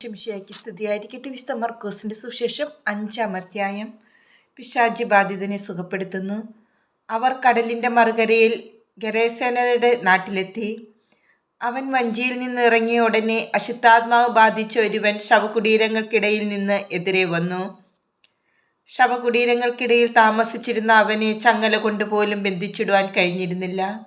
ശംശയാക്കി സ്ഥിതിയായിരിക്കട്ടെ വിശുദ്ധ മർക്കോസിന്റെ സുശേഷം അഞ്ചാം അധ്യായം. പിശാജി ബാധിതനെ സുഖപ്പെടുത്തുന്നു. അവർ കടലിന്റെ മറുകരയിൽ ഗരേസേനയുടെ നാട്ടിലെത്തി. അവൻ വഞ്ചിയിൽ നിന്ന് ഇറങ്ങിയ ഉടനെ അശുദ്ധാത്മാവ് ബാധിച്ച ഒരുവൻ ശവകുടീരങ്ങൾക്കിടയിൽ നിന്ന് എതിരെ വന്നു. ശവകുടീരങ്ങൾക്കിടയിൽ താമസിച്ചിരുന്ന അവനെ ചങ്ങല കൊണ്ടുപോലും ബന്ധിച്ചിടുവാൻ കഴിഞ്ഞിരുന്നില്ല.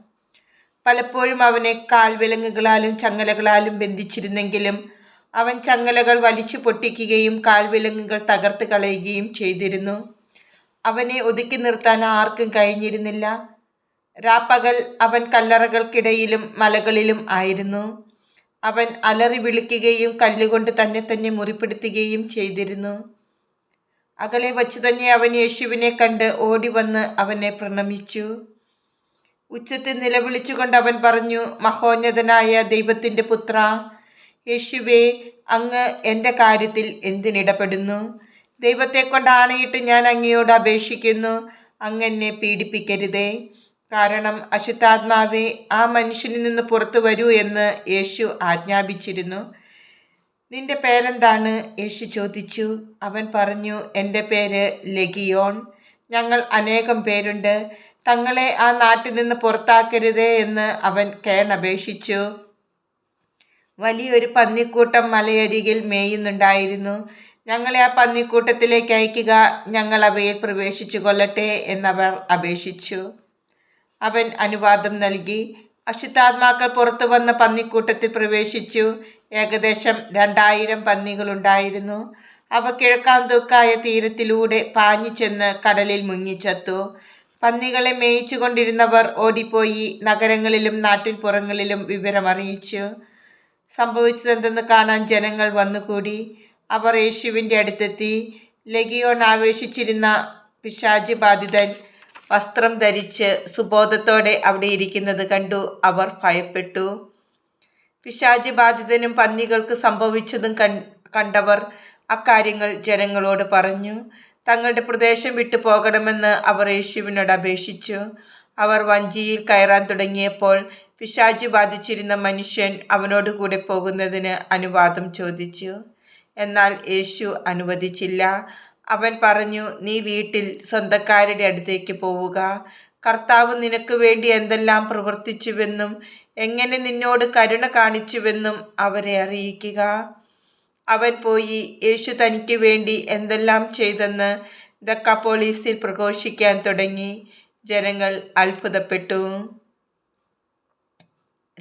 പലപ്പോഴും അവനെ കാൽവിലങ്ങുകളാലും ചങ്ങലകളാലും ബന്ധിച്ചിരുന്നെങ്കിലും അവൻ ചങ്ങലകൾ വലിച്ചു പൊട്ടിക്കുകയും കാൽവിലങ്ങുകൾ തകർത്ത് കളയുകയും ചെയ്തിരുന്നു. അവനെ ഒതുക്കി നിർത്താൻ ആർക്കും കഴിഞ്ഞിരുന്നില്ല. രാപ്പകൽ അവൻ കല്ലറകൾക്കിടയിലും മലകളിലും ആയിരുന്നു. അവൻ അലറി വിളിക്കുകയും കല്ലുകൊണ്ട് തന്നെ തന്നെ മുറിപ്പെടുത്തുകയും ചെയ്തിരുന്നു. അകലെ വച്ചു തന്നെ അവൻ യേശുവിനെ കണ്ട് ഓടി വന്ന് അവനെ പ്രണമിച്ചു. ഉച്ചത്തിൽ നിലവിളിച്ചുകൊണ്ട് അവൻ പറഞ്ഞു മഹോന്നതനായ ദൈവത്തിന്റെ പുത്ര യേശുവേ അങ്ങ് എന്റെ കാര്യത്തിൽ എന്തിനിടപെടുന്നു? ദൈവത്തെ കൊണ്ട് ഞാൻ അങ്ങയോട് അപേക്ഷിക്കുന്നു. അങ്ങ് എന്നെ പീഡിപ്പിക്കരുതേ. കാരണം അശുദ്ധാത്മാവെ ആ മനുഷ്യനിൽ നിന്ന് പുറത്തു വരൂ എന്ന് യേശു ആജ്ഞാപിച്ചിരുന്നു. നിന്റെ പേരെന്താണ്? യേശു ചോദിച്ചു. അവൻ പറഞ്ഞു എന്റെ പേര് ലഗിയോൺ. ഞങ്ങൾ അനേകം പേരുണ്ട്. തങ്ങളെ ആ നാട്ടിൽ നിന്ന് പുറത്താക്കരുതേ എന്ന് അവൻ കേണപേക്ഷിച്ചു. വലിയൊരു പന്നിക്കൂട്ടം മലയരികിൽ മേയുന്നുണ്ടായിരുന്നു. ഞങ്ങളെ ആ പന്നിക്കൂട്ടത്തിലേക്ക് അയക്കുക ഞങ്ങൾ അവയിൽ പ്രവേശിച്ചു കൊള്ളട്ടെ എന്നവർ അപേക്ഷിച്ചു. അവൻ അനുവാദം നൽകി. അശുദ്ധാത്മാക്കൾ പുറത്തു വന്ന പന്നിക്കൂട്ടത്തിൽ പ്രവേശിച്ചു. ഏകദേശം രണ്ടായിരം പന്നികളുണ്ടായിരുന്നു. അവ കിഴക്കാന്തൂക്കായ തീരത്തിലൂടെ പാഞ്ഞു ചെന്ന് കടലിൽ മുങ്ങിച്ചത്തു. പന്നികളെ മേയിച്ചു കൊണ്ടിരുന്നവർ ഓടിപ്പോയി നഗരങ്ങളിലും നാട്ടിൻപുറങ്ങളിലും വിവരമറിയിച്ചു. സംഭവിച്ചതെന്തെന്ന് കാണാൻ ജനങ്ങൾ വന്നുകൂടി. അവർ യേശുവിന്റെ അടുത്തെത്തി. ലഗിയോൺ ആവേശിച്ചിരുന്ന പിശാജ് ബാധിതൻ വസ്ത്രം ധരിച്ച് സുബോധത്തോടെ അവിടെ ഇരിക്കുന്നത് കണ്ടു അവർ ഭയപ്പെട്ടു. പിശാജ് ബാധിതനും പന്നികൾക്ക് സംഭവിച്ചതും കണ്ടവർ അക്കാര്യങ്ങൾ ജനങ്ങളോട് പറഞ്ഞു. തങ്ങളുടെ പ്രദേശം വിട്ടു പോകണമെന്ന് അവർ യേശുവിനോട് അപേക്ഷിച്ചു. അവർ വഞ്ചിയിൽ കയറാൻ തുടങ്ങിയപ്പോൾ പിശാചി ബാധിച്ചിരുന്ന മനുഷ്യൻ അവനോട് കൂടെ പോകുന്നതിന് അനുവാദം ചോദിച്ചു. എന്നാൽ യേശു അനുവദിച്ചില്ല. അവൻ പറഞ്ഞു നീ വീട്ടിൽ സ്വന്തക്കാരുടെ അടുത്തേക്ക് പോവുക. കർത്താവ് നിനക്ക് വേണ്ടി എന്തെല്ലാം പ്രവർത്തിച്ചുവെന്നും എങ്ങനെ നിന്നോട് കരുണ കാണിച്ചുവെന്നും അവരെ അറിയിക്കുക. അവൻ പോയി യേശു തനിക്ക് വേണ്ടി എന്തെല്ലാം ചെയ്തെന്ന് ദക്കപ്പോളീസിൽ പ്രഘോഷിക്കാൻ തുടങ്ങി. ജനങ്ങൾ അത്ഭുതപ്പെട്ടു.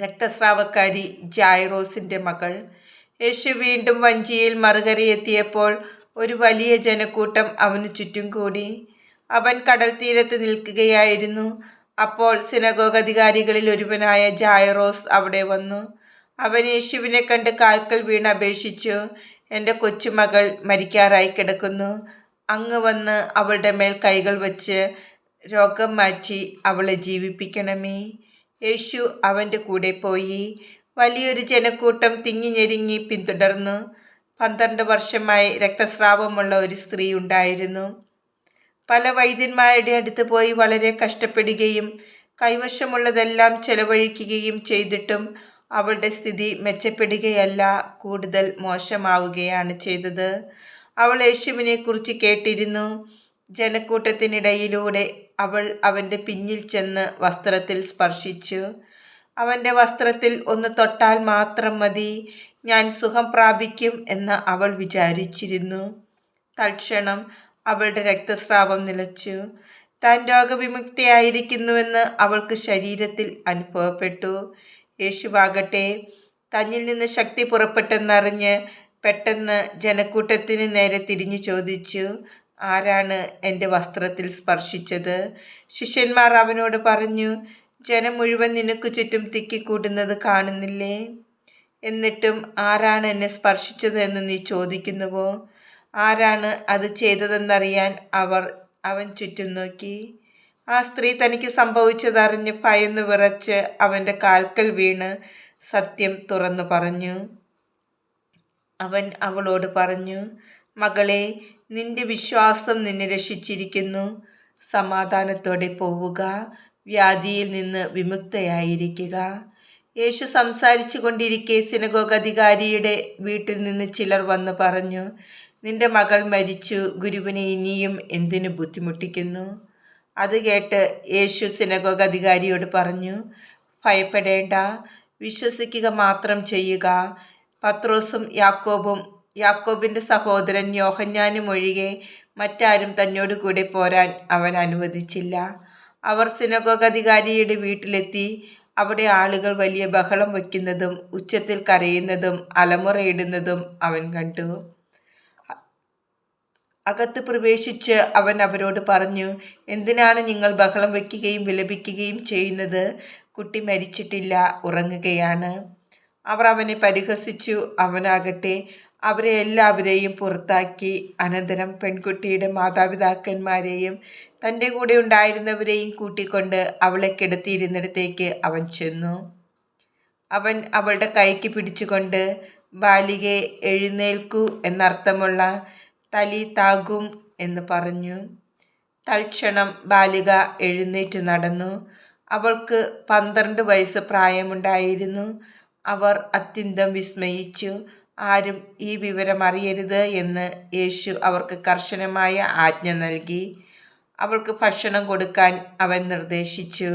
രക്തസ്രാവക്കാരി ജായറോസിന്റെ മകൾ. യേശു വീണ്ടും വഞ്ചിയിൽ മറുകരയെത്തിയപ്പോൾ ഒരു വലിയ ജനക്കൂട്ടം അവന് ചുറ്റും കൂടി. അവൻ കടൽ തീരത്ത് നിൽക്കുകയായിരുന്നു. അപ്പോൾ സിനഗോഗ് അധികാരികളിൽ ഒരുവനായ ജായറോസ് അവിടെ വന്നു. അവൻ യേശുവിനെ കണ്ട് കാൽക്കൽ വീണ് അപേക്ഷിച്ചു. എന്റെ കൊച്ചുമകൾ മരിക്കാറായി കിടക്കുന്നു. അങ്ങ് വന്ന് അവളുടെ മേൽ കൈകൾ വച്ച് രോഗം മാറ്റി അവളെ ജീവിപ്പിക്കണമേ. യേശു അവന്റെ കൂടെ പോയി. വലിയൊരു ജനക്കൂട്ടം തിങ്ങിഞ്ഞെരുങ്ങി പിന്തുടർന്നു. പന്ത്രണ്ട് വർഷമായി രക്തസ്രാവമുള്ള ഒരു സ്ത്രീ ഉണ്ടായിരുന്നു. പല വൈദ്യന്മാരുടെ അടുത്ത് പോയി വളരെ കഷ്ടപ്പെടുകയും കൈവശമുള്ളതെല്ലാം ചെലവഴിക്കുകയും ചെയ്തിട്ടും അവളുടെ സ്ഥിതി മെച്ചപ്പെടുകയല്ല കൂടുതൽ മോശമാവുകയാണ് ചെയ്തത്. അവൾ യേശുവിനെ കുറിച്ച് കേട്ടിരുന്നു. ജനക്കൂട്ടത്തിനിടയിലൂടെ അവൾ അവന്റെ പിന്നിൽ ചെന്ന് വസ്ത്രത്തിൽ സ്പർശിച്ചു. അവന്റെ വസ്ത്രത്തിൽ ഒന്ന് തൊട്ടാൽ മാത്രം മതി ഞാൻ സുഖം പ്രാപിക്കും എന്ന് അവൾ വിചാരിച്ചിരുന്നു. തൽക്ഷണം അവളുടെ രക്തസ്രാവം നിലച്ചു. താൻ രോഗവിമുക്തിയായിരിക്കുന്നുവെന്ന് അവൾക്ക് ശരീരത്തിൽ അനുഭവപ്പെട്ടു. യേശുവാകട്ടെ തന്നിൽ നിന്ന് ശക്തി പുറപ്പെട്ടെന്നറിഞ്ഞ് പെട്ടെന്ന് ജനക്കൂട്ടത്തിന് നേരെ തിരിഞ്ഞു ചോദിച്ചു ആരാണ് എന്റെ വസ്ത്രത്തിൽ സ്പർശിച്ചത്? ശിഷ്യന്മാർ അവനോട് പറഞ്ഞു ജനം മുഴുവൻ നിനക്ക് ചുറ്റും തിക്കിക്കൂടുന്നത് കാണുന്നില്ലേ? എന്നിട്ടും ആരാണ് എന്നെ സ്പർശിച്ചത് എന്ന് നീ ചോദിക്കുന്നുവോ? ആരാണ് അത് ചെയ്തതെന്നറിയാൻ അവർ അവൻ ചുറ്റും നോക്കി. ആ സ്ത്രീ തനിക്ക് സംഭവിച്ചതറിഞ്ഞ് ഭയന്ന് വിറച്ച് അവന്റെ കാൽക്കൽ വീണ് സത്യം തുറന്നു പറഞ്ഞു. അവൻ അവളോട് പറഞ്ഞു മകളെ നിന്റെ വിശ്വാസം നിന്നെ രക്ഷിച്ചിരിക്കുന്നു. സമാധാനത്തോടെ പോവുക. വ്യാധിയിൽ നിന്ന് വിമുക്തയായിരിക്കുക. യേശു സംസാരിച്ചു കൊണ്ടിരിക്കെ സിനഗോഗ് അധികാരിയുടെ വീട്ടിൽ നിന്ന് ചിലർ വന്ന് പറഞ്ഞു നിന്റെ മകൾ മരിച്ചു. ഗുരുവിനെ ഇനിയും എന്തിനു ബുദ്ധിമുട്ടിക്കുന്നു? അത് കേട്ട് യേശു സിനഗോഗ് അധികാരിയോട് പറഞ്ഞു ഭയപ്പെടേണ്ട. വിശ്വസിക്കുക മാത്രം ചെയ്യുക. പത്രോസും യാക്കോബും യാക്കോബിന്റെ സഹോദരൻ യോഹന്യാനും ഒഴികെ മറ്റാരും തന്നോട് കൂടെ പോരാൻ അവൻ അനുവദിച്ചില്ല. അവർ സിനഗോഗ് അധികാരിയുടെ വീട്ടിലെത്തി അവിടെ ആളുകൾ വലിയ ബഹളം വയ്ക്കുന്നതും ഉച്ചത്തിൽ കരയുന്നതും അലമുറയിടുന്നതും അവൻ കണ്ടു. അകത്ത് പ്രവേശിച്ച് അവൻ അവരോട് പറഞ്ഞു എന്തിനാണ് നിങ്ങൾ ബഹളം വയ്ക്കുകയും വിലപിക്കുകയും ചെയ്യുന്നത്? കുട്ടി മരിച്ചിട്ടില്ല ഉറങ്ങുകയാണ്. അവർ അവനെ പരിഹസിച്ചു അവനാകട്ടെ അവരെ എല്ലാവരെയും പുറത്താക്കി. അനന്തരം പെൺകുട്ടിയുടെ മാതാപിതാക്കന്മാരെയും തന്റെ കൂടെ ഉണ്ടായിരുന്നവരെയും കൂട്ടിക്കൊണ്ട് അവളെ കിടത്തിയിരുന്നിടത്തേക്ക് അവൻ ചെന്നു. അവൻ അവളുടെ കൈക്ക് പിടിച്ചുകൊണ്ട് ബാലികെ എഴുന്നേൽക്കൂ എന്നർത്ഥമുള്ള തലി താകും എന്ന് പറഞ്ഞു. തൽക്ഷണം ബാലിക എഴുന്നേറ്റ് നടന്നു. അവൾക്ക് പന്ത്രണ്ട് വയസ്സ് പ്രായമുണ്ടായിരുന്നു. അവർ അത്യന്തം വിസ്മയിച്ചു. ആരും ഈ വിവരം അറിയരുത് എന്ന് യേശു അവർക്ക് കർശനമായ ആജ്ഞ നൽകി. അവൾക്ക് ഭക്ഷണം കൊടുക്കാൻ അവൻ നിർദ്ദേശിച്ചു.